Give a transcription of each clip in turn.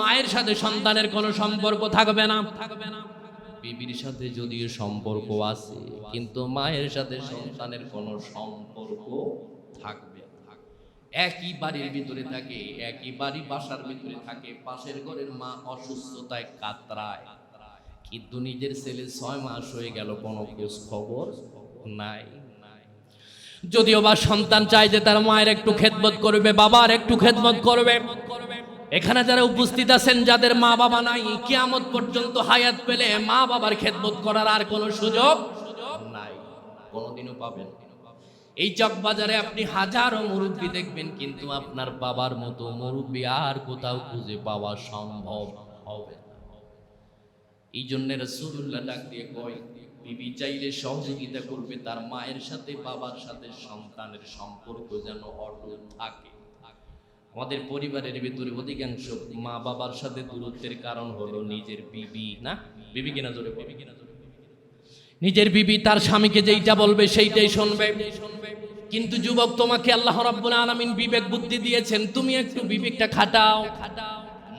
মায়ের সাথে সন্তানের কোনো সম্পর্ক থাকবে না। বিবির সাথে যদিও সম্পর্ক আছে, কিন্তু মায়ের সাথে সন্তানের কোনো সম্পর্ক থাকবে একই বাড়ির ভিতরে থাকে, একই বাড়ি বাসার ভিতরে থাকে, পাশের ঘরের মা অসুস্থতায় কাতরায়। কিন্তু নিজের ছেলে ছয় মাস হয়ে গেল, কোনো খোঁজ খবর নাই। যদিও বা সন্তান চায় যে তার মায়ের একটু খেদমত করবে, বাবার একটু খেদমত করবে এখানে যারা উপস্থিত আছেন, যাদের মা বাবা নাই, কিয়ামত পর্যন্ত হায়াত পেলে মা বাবার খেদমত করার আর কোনো সুযোগ নাই। কোনোদিনও পাবেন। এই চকবাজারে আপনি হাজারো মুরব্বী দেখবেন, কিন্তু আপনার বাবার মতো মুরব্বী আর কোথাও খুঁজে পাওয়া সম্ভব হবে এই জন্য রসুল্লাহ ডাক দিয়ে কয়, বিবি চাইলে সহযোগিতা করবে তার মায়ের সাথে, বাবার সাথে, সন্তানের সম্পর্ক যেন অটুট থাকে। আমাদের পরিবারের ভিতরে অধিকাংশ মা বাবার সাথে দূরত্বের কারণ হলো নিজের বিবি, না? বিবি কিনা জোরে বিবি কিনা জোরে নিজের বিবি তার স্বামীকে যেইটা বলবে সেইটাই শুনবে। কিন্তু যুবক, তোমাকে আল্লাহ রাব্বুল আলামিন বিবেক বুদ্ধি দিয়েছেন, তুমি একটু বিবেকটা খাটাও।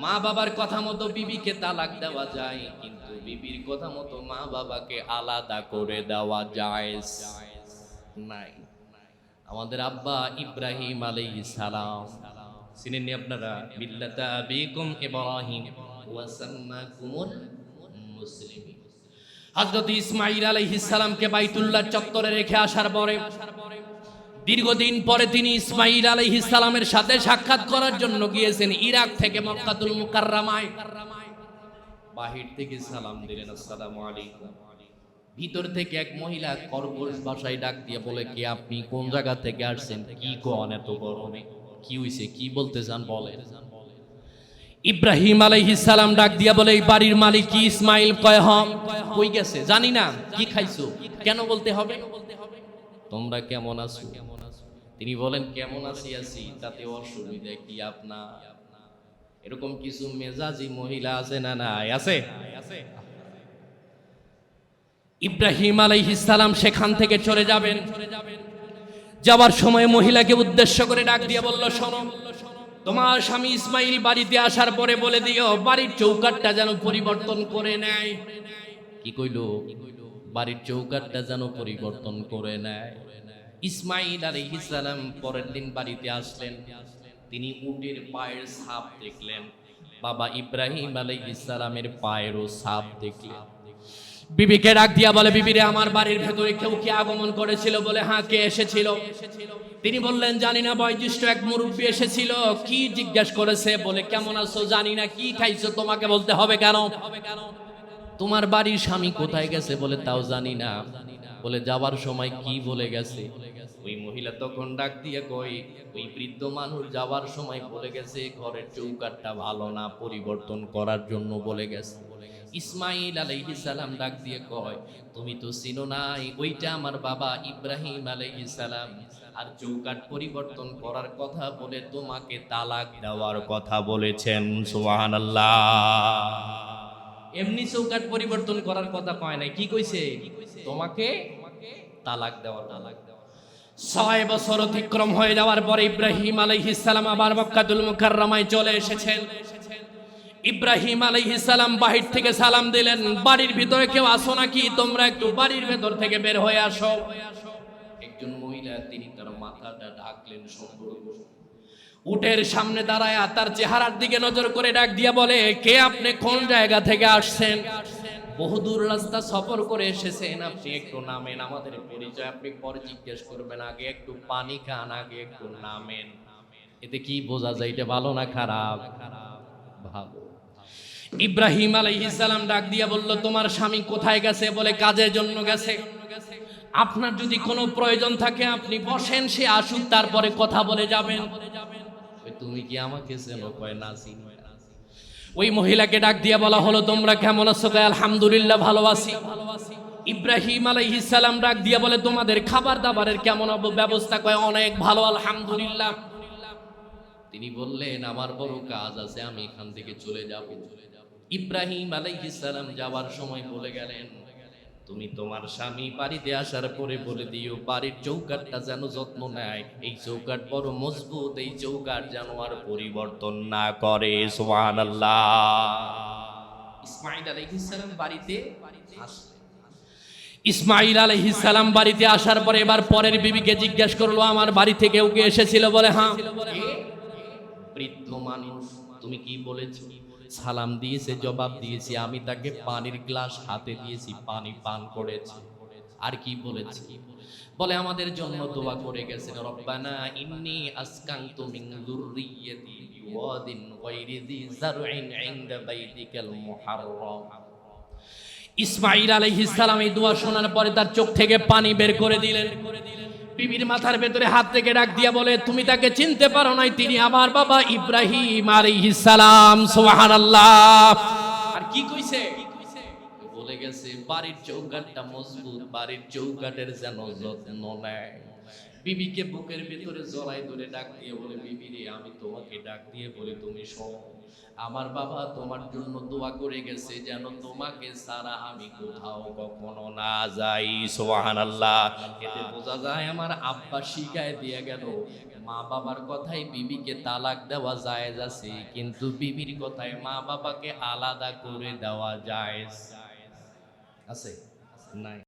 মা বাবার কথা মতো বিবিকে তালাক দেওয়া যায়, কিন্তু বিবির কথা মতো মা বাবাকে আলাদা করে দেওয়া যায়। নাই। আমাদের আব্বা ইব্রাহিম আলাইহিস সালাম চিনেননি আপনারা? মিল্লাতা আবিকুম ইব্রাহিম। ওয়া সাম্মাকুমুল মুসলিমিন। হযরত ইসমাঈল আলাইহিস সালামকে বাইতুল্লাহ চত্বরে রেখে আসার পরে, দীর্ঘদিন পরে তিনি ইসমাঈল আলাইহিস সালামের সাথে সাক্ষাৎ করার জন্য গিয়েছেন ইরাক থেকে মক্কাতুল মুকাররমায়। বাহির থেকে সালাম দিলেন, আসসালামু আলাইকুম। ভিতর থেকে এক মহিলা কর্কশ ভাষায় ডাক দিয়ে বলে, কি আপনি? কোন জায়গা থেকে আসছেন? কি কোন এত গরমে? কি হইছে, কি বলতে চান বলেন। ইব্রাহিম আলাইহিস সালাম ডাক দিয়া বলে, এই বাড়ির মালিক কি ইসমাইল কয় কই গেছে? জানি না, কি খাইছো? কেন বলতে হবে? তোমরা কেমন আছো? তিনি বলেন, কেমন আছি আছি, তাতে অসুবিধা কি আপনার? এরকম কিছু মেজাজি মহিলা আছে না নাই? আছে? ইব্রাহিম আলাইহিস সালাম সেখান থেকে চলে যাবেন। যাওয়ার সময় মহিলাকে উদ্দেশ্য করে ডাক দিয়ে বলল, শোনো, তোমার স্বামী ইসমাইল বাড়িতে আসার পরে বলে দিও, বাড়ির চৌকাটটা যেন পরিবর্তন করে নেয়। কি কইলো? বাড়ির চৌকাটটা যেন পরিবর্তন করে নেয়। ইসমাইল আলাইহিস সালাম পরের দিন বাড়িতে আসলেন। তিনি উটের পায়ের ছাপ দেখলেন। বাবা ইব্রাহিম আলাইহিস সালামের পায়েরও ছাপ দেখলেন। বিবিকে ডাক দিয়া বলে বিবিরে আমার বাড়ির ভেতরে কেউ কি আগমন করেছিল বলে? হ্যাঁ কে এসেছিল? তিনি বললেন, জানি না, বয়োজ্যেষ্ঠ এক মুরব্বী এসেছিল। কি জিজ্ঞেস করেছে বলে কেমন আছো? জানি না, কি খাইছো? তোমাকে বলতে হবে কেন? তোমার বাড়ির স্বামী কোথায় গেছে বলে তাও জানি না। বলে, যাবার সময় কি বলে গেছে? ওই মহিলা তখন ডাক দিয়ে কই ওই বৃদ্ধ মানুষ যাওয়ার সময় বলে গেছে, ঘরের চৌকাটটা ভালো না, পরিবর্তন করার জন্য বলে গেছে। ইসমাইল আলাইহিস সালাম ডাক দিয়ে কয়, তুমি তো চিনো নাই, ওইটা আমার বাবা ইব্রাহিম আলাইহিস সালাম। আর চৌকাট পরিবর্তন করার কথা বলে তোমাকে তালাক দেওয়ার কথা বলেছেন, সুবহানাল্লাহ। এমনি চৌকাট পরিবর্তন করার কথা কয় নাই, কি কইছে? তোমাকে তালাক দেওয়া তালাক ছয় বছর অতিক্রম হয়ে যাওয়ার পরে ইব্রাহিম আলাইহিস সালাম আবার মক্কাতুল মুকাররমায় চলে এসেছেন। ইব্রাহিম সালাম বাহির থেকে সালাম দিলেন, বাড়ির ভিতরে কেউ আসো নাকি? তোমরা একটু বাড়ির ভেতর থেকে বের হয়ে আসো। একজন মহিলা, তিনি তার মাথাটা ঢাকলেন সম্পূর্ণ। উটের সামনে দাঁড়ায় তার চেহারার দিকে নজর করে ডাক দিয়ে বলে, কে আপনি? কোন জায়গা থেকে আসছেন? বহুদূর রাস্তা সফর করে এসেছেন। আপনি একটু নামেন, আমাদের পরিচয় আপনি পরে জিজ্ঞেস করবেন। আগে একটু পানি খান, আগে একটু নামেন। এতে কি বোঝা যায়, এটা ভালো না খারাপ খারাপ? ভালো ইব্রাহিম আলাইহিস সালাম ডাক দিয়া বলল তোমার স্বামী কোথায় গেছে বলে কাজের জন্য গেছে? আপনার যদি কোনো প্রয়োজন থাকে আপনি বসেন সে আসুক তারপরে কথা বলে যাবেন। ওই তুমি কি আমাকে চেনো? কয় না। ওই মহিলাকে ডাক দিয়া বলা হলো তোমরা কেমন আছো? আলহামদুলিল্লাহ ভালো আছি। ইব্রাহিম আলাইহিস সালাম ডাক দিয়া বলে তোমাদের খাবার দাবারের কেমন ব্যবস্থা কয় অনেক ভালো আলহামদুলিল্লাহ। তিনি বললেন, আমার বড় কাজ আছে, আমি এখান থেকে চলে যাব। ইব্রাহিম সালাম যাওয়ার সময় বলে গেলেন, তুমি তোমার স্বামী বাড়িতে আসার পরে বলে দিও, বাড়ির চৌকাটটা যেন যত্ন নেয়। এই চৌকাট বড় মজবুত, এই চৌকাট যেন আর পরিবর্তন না করে। সুবহানাল্লাহ। ইসমাইল আলাইহিস সালাম বাড়িতে ইসমাইল আলাইহিস সালাম বাড়িতে আসার পরে এবার পরের বিবিকে জিজ্ঞেস করল, আমার বাড়ি থেকে ওকে এসেছিল? বলে হ্যাঁ? বৃদ্ধ মানুষ তুমি কি বলেছ? সালাম দিয়েছে, জবাব দিয়েছি, আমি তাকে পানির গ্লাস হাতে দিয়েছি, পানি পান করেছে। আর কি বলেছি? বলে, আমাদের জন্য দোয়া করে গেছেন, রব্বানা ইন্নি আসকানতু মিন যুররিয়্যাতি বিওয়াদিন গায়রি যি জারউইন ইনদা বাইতিকাল মুহাররম। ইসমাইল আলাইহিস সালাম এই দোয়া শোনার পরে তার চোখ থেকে পানি বের করে দিলেন। বিবির মাথার ভেতরে হাত থেকে ডাক দিয়া বলে, তুমি তাকে চিনতে পারো নাই, তিনি আমার বাবা ইব্রাহিম আর আলাইহিস সালাম আল্লাহ আর কি কইছে? বলে গেছে, বাড়ির চৌকাটটা মজবুত, বাড়ির চৌকাটের যেন যত্ন নেয়। বিবিকে বুকের ভিতরে জড়াই ধরে ডাক দিয়ে বলে, বিবি রে, আমি তোমাকে ডাক দিয়ে বলে, তুমি শোনো। আমার বাবা তোমার জন্য দোয়া করে গেছে যেন তোমাকে সারা আমি কোথাও কখনো না যাই। সুবহানাল্লাহ। এতে বোঝা যায় আমার আব্বা শিখায় দিয়ে গেল, মা বাবার কথাই বিবিকে তালাক দেওয়া যায় আছে, কিন্তু বিবির কথায় মা বাবাকে আলাদা করে দেওয়া যায় আছে? নাই।